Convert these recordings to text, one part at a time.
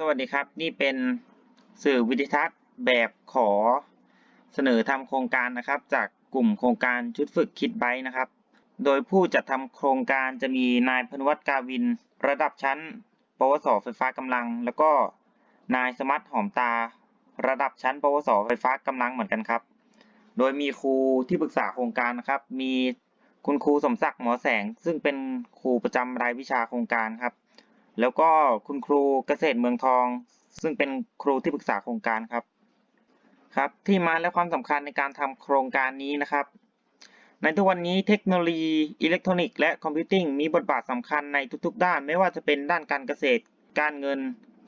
สวัสดีครับ นี่เป็นสื่อวิดิทัศน์แบบขอเสนอทำโครงการนะครับ จากกลุ่มโครงการชุดฝึกคิดไบนะครับ โดยผู้จัดทำโครงการจะมีนายพนวัตกาวิน ระดับชั้น ปวส ไฟฟ้ากำลัง แล้วก็นายสมัติหอมตา ระดับชั้น ปวส ไฟฟ้ากำลังเหมือนกันครับ โดยมีครูที่ปรึกษาโครงการนะครับ มีคุณครูสมศักดิ์หมอแสง ซึ่งเป็นครูประจำรายวิชาโครงการครับ แล้วก็คุณครูเกษตรเมืองทอง ซึ่งเป็นครูที่ปรึกษาโครงการครับ ครับ ที่มาและความสำคัญในการทำโครงการนี้นะครับ ในทุกวันนี้เทคโนโลยีอิเล็กทรอนิกส์และคอมพิวติ้งมีบทบาทสำคัญในทุกๆ ด้าน ไม่ว่าจะเป็นด้านการเกษตร การเงิน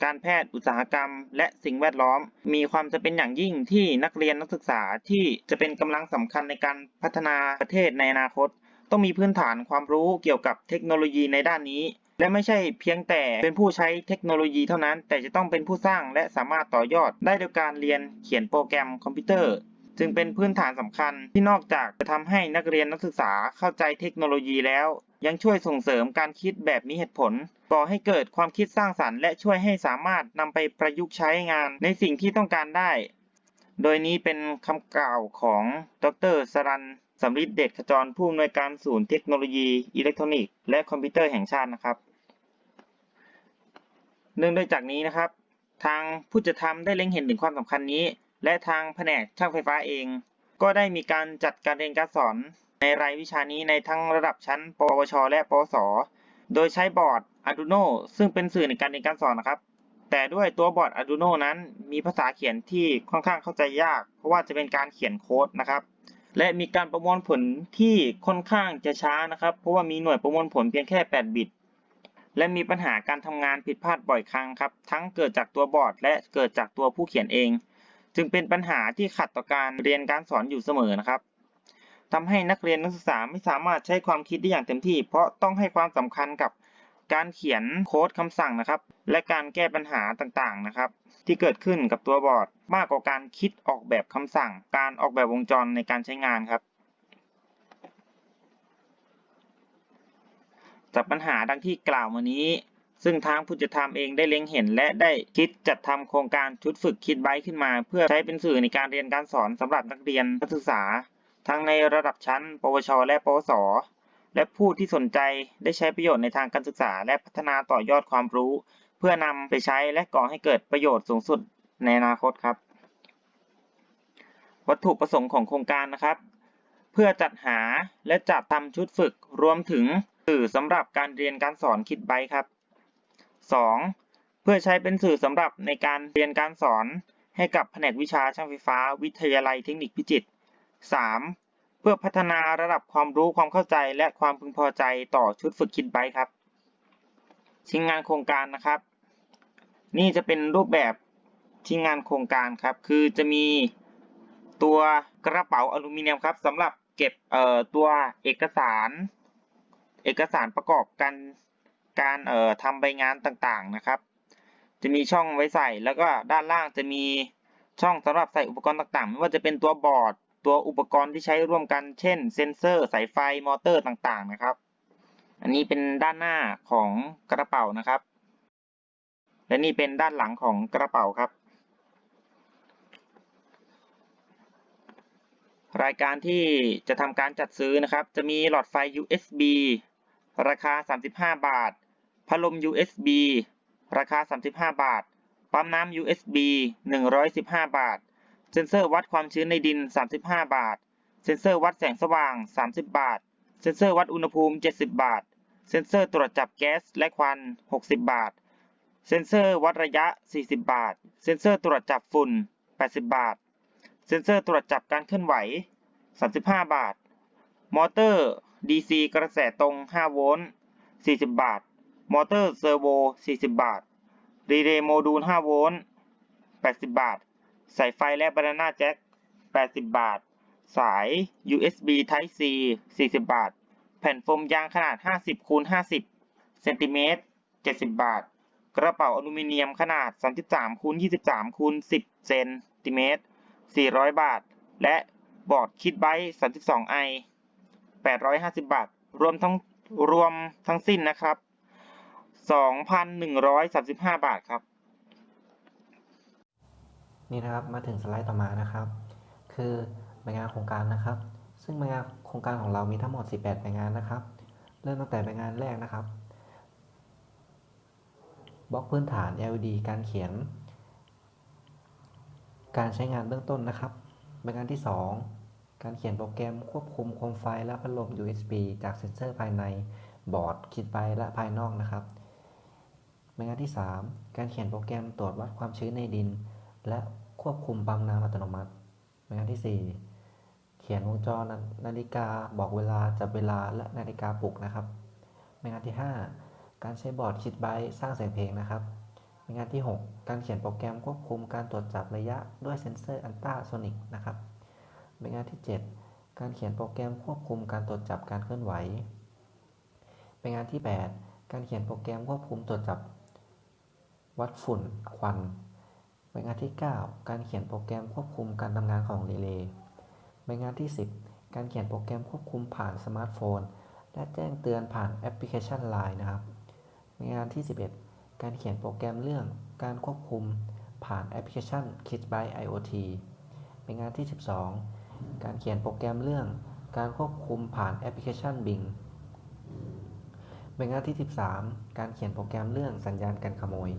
การแพทย์อุตสาหกรรม และสิ่งแวดล้อม มีความจำเป็นอย่างยิ่งที่นักเรียนนักศึกษาที่จะเป็นกำลังสำคัญในการพัฒนาประเทศในอนาคต ต้องมีพื้นฐานความรู้เกี่ยวกับเทคโนโลยีในด้านนี้ และไม่ใช่เพียงแต่เป็นผู้ใช้เทคโนโลยีเท่านั้น แต่จะต้องเป็นผู้สร้างและสามารถต่อยอดได้โดยการเรียนเขียนโปรแกรมคอมพิวเตอร์ จึงเป็นพื้นฐานสำคัญที่นอกจากจะทำให้นักเรียนนักศึกษาเข้าใจเทคโนโลยีแล้ว ยังช่วยส่งเสริมการคิดแบบมีเหตุผลก่อให้เกิดความคิดสร้างสรรค์และช่วยให้สามารถนำไปประยุกต์ใช้งานในสิ่งที่ต้องการได้ โดยนี้เป็นคำกล่าวของดรสรันสำริดเดชขจรผู้อำนวยการศูนย์เทคโนโลยีอิเล็กทรอนิกส์และคอมพิวเตอร์แห่งชาตินะครับ เนื่องด้วยจากนี้นะครับ ทางผู้จัดทำได้เล็งเห็นถึงความสำคัญนี้ และทางแผนกช่างไฟฟ้าเอง ก็ได้มีการจัดการเรียนการสอน ในรายวิชานี้ในทั้งระดับชั้น ปวช และปวส โดยใช้บอร์ด Arduino ซึ่งเป็นสื่อในการเรียนการสอนนะครับ แต่ด้วยตัวบอร์ด Arduino นั้น มีภาษาเขียนที่ค่อนข้างเข้าใจยาก เพราะว่าจะเป็นการเขียนโค้ดนะครับและมีการประมวลผลที่ค่อนข้างจะช้านะครับ เพราะว่ามีหน่วยประมวลผลเพียงแค่ 8 บิต และมีปัญหาการทำงานผิดพลาดบ่อยครั้งครับ ทั้งเกิดจากตัวบอร์ด และเกิดจากตัวผู้เขียนเอง จึงเป็นปัญหาที่ขัดต่อการเรียนการสอนอยู่เสมอนะครับทำให้นักเรียนนักศึกษาไม่สามารถใช้ความคิดได้อย่างเต็มที่ เพราะต้องให้ความสำคัญกับการเขียนโค้ดคำสั่งนะครับ และการแก้ปัญหาต่างๆนะครับ ที่เกิดขึ้นกับตัวบอร์ด มากกว่าการคิดออกแบบคำสั่ง การออกแบบวงจรในการใช้งานครับ จากปัญหาดังที่กล่าวมานี้ ซึ่งทางผู้จัดทำเองได้เล็งเห็น และได้คิดจัดทำโครงการชุดฝึกคิดไบขึ้นมา เพื่อใช้เป็นสื่อในการเรียนการสอนสำหรับนักเรียนนักศึกษา ทั้งในระดับชั้น ปวช และปวส และผู้ที่สนใจได้ใช้ประโยชน์ในทางการศึกษา และพัฒนาต่อยอดความรู้ เพื่อนำไปใช้และก่อให้เกิดประโยชน์สูงสุดในอนาคตครับ วัตถุประสงค์ของโครงการนะครับ เพื่อจัดหาและจัดทำชุดฝึกรวมถึง สื่อสำหรับการเรียนการสอนคิดไบครับ 2. เพื่อใช้เป็นสื่อสำหรับในการเรียนการสอนให้กับแผนกวิชาช่างไฟฟ้า วิทยาลัยเทคนิคพิจิตร 3. เพื่อพัฒนาระดับความรู้ความเข้าใจและความพึงพอใจต่อชุดฝึกคิดไบครับชิ้นงานโครงการนะครับ นี่จะเป็นรูปแบบชิ้นงานโครงการครับ คือจะมีตัวกระเป๋าอลูมิเนียมครับสำหรับเก็บตัวเอกสาร เอกสารประกอบกันการเอ่อทำใบงานต่างๆนะครับ จะมีช่องไว้ใส่แล้วก็ด้านล่างจะมีช่องสำหรับใส่อุปกรณ์ต่างๆ ไม่ว่าจะเป็นตัวบอร์ด ตัวอุปกรณ์ที่ใช้ร่วมกัน เช่น เซนเซอร์ สายไฟ มอเตอร์ต่างๆ นะครับ อันนี้เป็นด้านหน้าของกระเป๋านะครับ และนี่เป็นด้านหลังของกระเป๋าครับ รายการที่จะทำการจัดซื้อนะครับ จะมีหลอดไฟ USB ราคา 35 บาท พัดลม USB ราคา 35 บาท ปั๊มน้ำ USB 115 บาท เซ็นเซอร์วัดความชื้นในดิน 35 บาท เซ็นเซอร์วัดแสงสว่าง 30 บาท เซ็นเซอร์วัดอุณหภูมิ 70 บาท เซ็นเซอร์ตรวจจับแก๊สและควัน 60 บาท เซ็นเซอร์วัดระยะ 40 บาท เซ็นเซอร์ตรวจจับฝุ่น 80 บาท เซ็นเซอร์ตรวจจับการเคลื่อนไหว 35 บาท มอเตอร์ DC กระแสตรง 5 โวลต์ 40 บาท มอเตอร์เซอร์โว 40 บาท รีเลย์โมดูล 5 โวลต์ 80 บาท สายไฟและบานาน่าแจ็ค 80 บาท สาย USB Type C 40 บาท แผ่นโฟมยางขนาด 50คูณ50 เซนติเมตร 70 บาท กระเป๋าอลูมิเนียมขนาด 33คูณ23คูณ10 เซนติเมตร 400 บาท และบอร์ดคิดไบต์ 32ไอ 850 บาท รวมทั้งรวมทั้งสิ้นนะครับ 2,135 บาทครับ นี่นะครับมาถึงสไลด์ต่อมานะครับ คือใบงานโครงการนะครับ ซึ่งใบงานโครงการของเรามีทั้งหมด 18ใบงานนะครับ เริ่มตั้งแต่ใบงานแรกนะครับบล็อกพื้นฐาน LED การเขียน การใช้งานเบื้องต้นนะครับใบงานที่ 2 การเขียนโปรแกรมควบคุมโคมไฟและพัดลม USB จากเซ็นเซอร์ภายในบอร์ดคิดไปและภายนอกนะครับใบงานที่ 3 การเขียนโปรแกรมตรวจวัดความชื้นในดิน และควบคุมปั๊มน้ำอัตโนมัติใบงานที่ 4 เขียนวงจรนาฬิกาบอกเวลาจับเวลาและนาฬิกาปลุกนะครับใบงานที่ 5 การใช้บอร์ดคิดไบสร้างเสียงเพลงนะครับใบงานที่ 6 การเขียนโปรแกรมควบคุมการตรวจจับระยะด้วยเซ็นเซอร์อันต้าโซนิกนะครับ ใบงานที่ 7 การเขียนโปรแกรมควบคุมการตรวจจับการเคลื่อนไหวใบงานที่ 8 การเขียนโปรแกรมควบคุมตรวจจับ วัดฝุ่นควันใบงานที่ 9 การเขียนโปรแกรมควบคุมการทำงานของรีเลย์ใบงานที่ 10 การเขียนโปรแกรมควบคุมผ่านสมาร์ทโฟน และแจ้งเตือนผ่านแอปพลิเคชัน Line นะครับเป็นงานที่ 11 การเขียนโปรแกรมเรื่องการควบคุมผ่านแอปพลิเคชัน Kids by IoT เป็นงานที่ 12 การเขียนโปรแกรมเรื่อง การควบคุมผ่านแอปพลิเคชัน Bing เป็นงานที่ 13 การเขียนโปรแกรมเรื่องสัญญาณการขโมย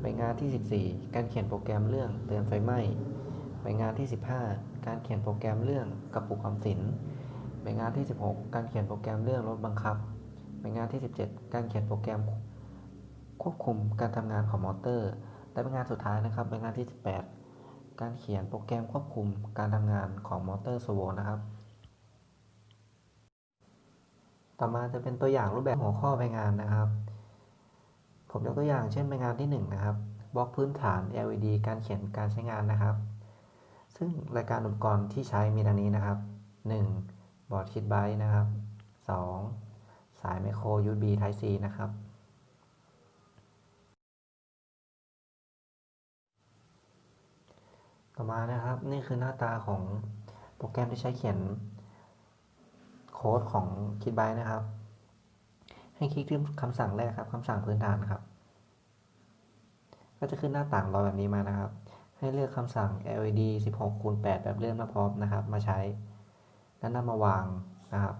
เป็นงานที่ 14 การเขียนโปรแกรมเรื่องเตือนไฟไหม้เป็นงานที่ 15 การเขียนโปรแกรมเรื่องกระปุกออมสินเป็นงานที่ 16 การเขียนโปรแกรมเรื่องรถบังคับเป็นงานที่ 17 การเขียนโปรแกรมควบคุมการทำงานของมอเตอร์ และเป็นงานสุดท้ายนะครับเป็นงานที่ 18 การเขียนโปรแกรมควบคุมการทำงานของมอเตอร์โซโวนะครับ ต่อมาจะเป็นตัวอย่างรูปแบบหัวข้อใบงานนะครับ ผมยกตัวอย่างเช่นใบงานที่ 1 นะครับบล็อกพื้นฐาน LED การเขียนการใช้งานนะครับ ซึ่งรายการอุปกรณ์ที่ใช้มีดังนี้นะครับ 1. บอร์ดคิดไบต์นะครับ 2. สายไมโคร USB Type C นะครับ ต่อมานะครับนี่คือหน้าตาของโปรแกรมที่ใช้เขียนโค้ดของคิดไบนะครับ ให้คลิกที่คำสั่งแรกครับคำสั่งพื้นฐานครับ ก็จะขึ้นหน้าต่างรอแบบนี้มานะครับ ให้เลือกคำสั่ง LED 16คูณ8แบบเลื่อนมาพร้อมนะครับ มาใช้แล้วนำมาวางนะครับ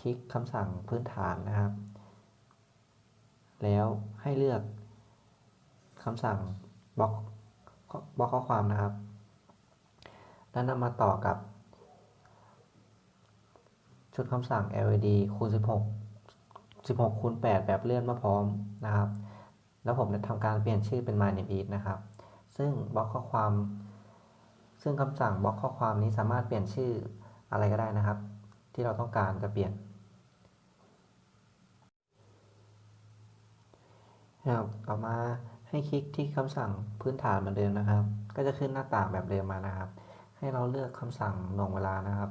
คลิกคำสั่งพื้นฐานนะครับ แล้วให้เลือกคำสั่งบล็อกบล็อกข้อความนะครับ แล้วนำมาต่อกับ ชุดคำสั่ง LED คูณ 16 16คูณ8แบบเลื่อนมาพร้อมนะครับ แล้วผมจะทำการเปลี่ยนชื่อเป็น my name is นะครับ ซึ่งบล็อกข้อความ ซึ่งคำสั่งบล็อกข้อความนี้สามารถเปลี่ยนชื่ออะไรก็ได้นะครับ ที่เราต้องการจะเปลี่ยนนะครับต่อมาให้คลิกที่คำสั่งพื้นฐานเหมือนเดิมนะครับ ก็จะขึ้นหน้าต่างแบบเดิมมานะครับ ให้เราเลือกคำสั่งหน่วงเวลานะครับ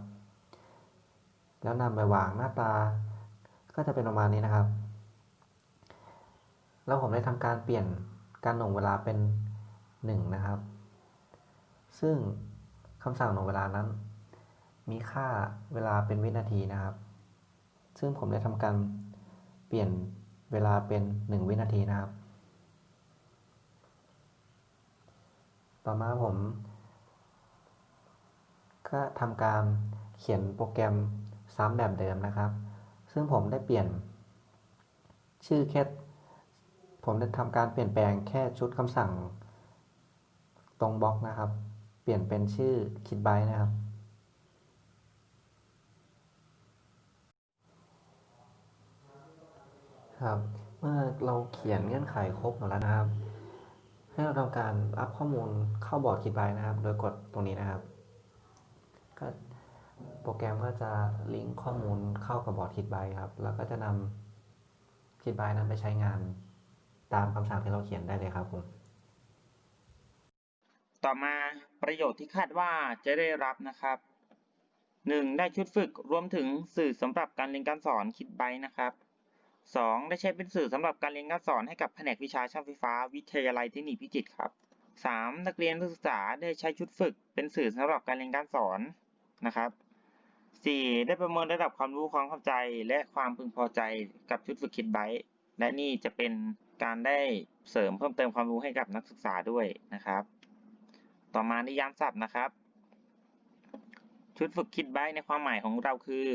แล้วนำไปวางหน้าตา ก็จะเป็นประมาณนี้นะครับ แล้วผมได้ทำการเปลี่ยนการหน่วงเวลาเป็น 1 นะครับ ซึ่งคำสั่งหน่วงเวลานั้น มีค่าเวลาเป็นวินาทีนะครับ ซึ่งผมได้ทำการเปลี่ยนเวลาเป็น 1 วินาทีนะครับ ต่อมาผม ก็ทำการเขียนโปรแกรมซ้ำแบบเดิมนะครับ ซึ่งผมได้เปลี่ยน ชื่อแค่ ผมได้ทำการเปลี่ยนแปลงแค่ชุดคำสั่ง ตรงบล็อกนะครับ เปลี่ยนเป็นชื่อคิดไบนะครับ ครับ เมื่อเราเขียนเงื่อนไขครบหมดแล้วนะครับ ให้เราทำการอัพข้อมูลเข้าบอร์ดคิดไบนะครับ โดยกดตรงนี้นะครับ รแกรมก็จะลิงก์ข้อมูลเข้ากับบอร์ดคิดไบครับ แล้วก็จะนำคิดไบนั้นไปใช้งานตามคำสั่งที่เราเขียนได้เลยครับผม ต่อมาประโยชน์ที่คาดว่าจะได้รับนะครับ 1. ได้ชุดฝึกรวมถึงสื่อสำหรับการเรียนการสอนคิดไบนะครับ 2. ได้ใช้เป็นสื่อสำหรับการเรียนการสอนให้กับแผนกวิชาช่างไฟฟ้า วิทยาลัยเทคนิคพิจิตรครับ 3. นักเรียนนักศึกษาได้ใช้ชุดฝึก เป็นสื่อสำหรับการเรียนการสอนนะครับ 4. ได้ประเมินระดับความรู้ความเข้าใจ และความพึงพอใจกับชุดฝึกคิดไบต์และนี่จะเป็นการได้เสริมเพิ่มเติมความรู้ให้กับนักศึกษาด้วยนะครับ ต่อมานิยามศัพท์นะครับ ชุดฝึกคิดไบต์ในความหมายของเราคือ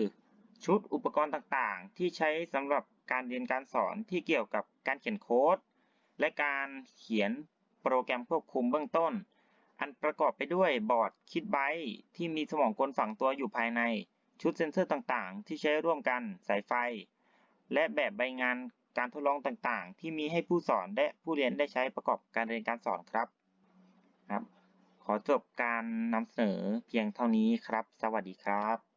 ชุดอุปกรณ์ต่างๆ ที่ใช้สำหรับการเรียนการสอนที่เกี่ยวกับการเขียนโค้ดและการเขียนโปรแกรมควบคุมเบื้องต้น อันประกอบไปด้วยบอร์ดคิดไบที่มีสมองกลฝังตัวอยู่ภายใน ชุดเซ็นเซอร์ต่างๆ ที่ใช้ร่วมกันสายไฟ และแบบใบงานการทดลองต่างๆ ที่มีให้ผู้สอนและผู้เรียนได้ใช้ประกอบการเรียนการสอนครับครับ ขอจบการนำเสนอเพียงเท่านี้ครับ สวัสดีครับ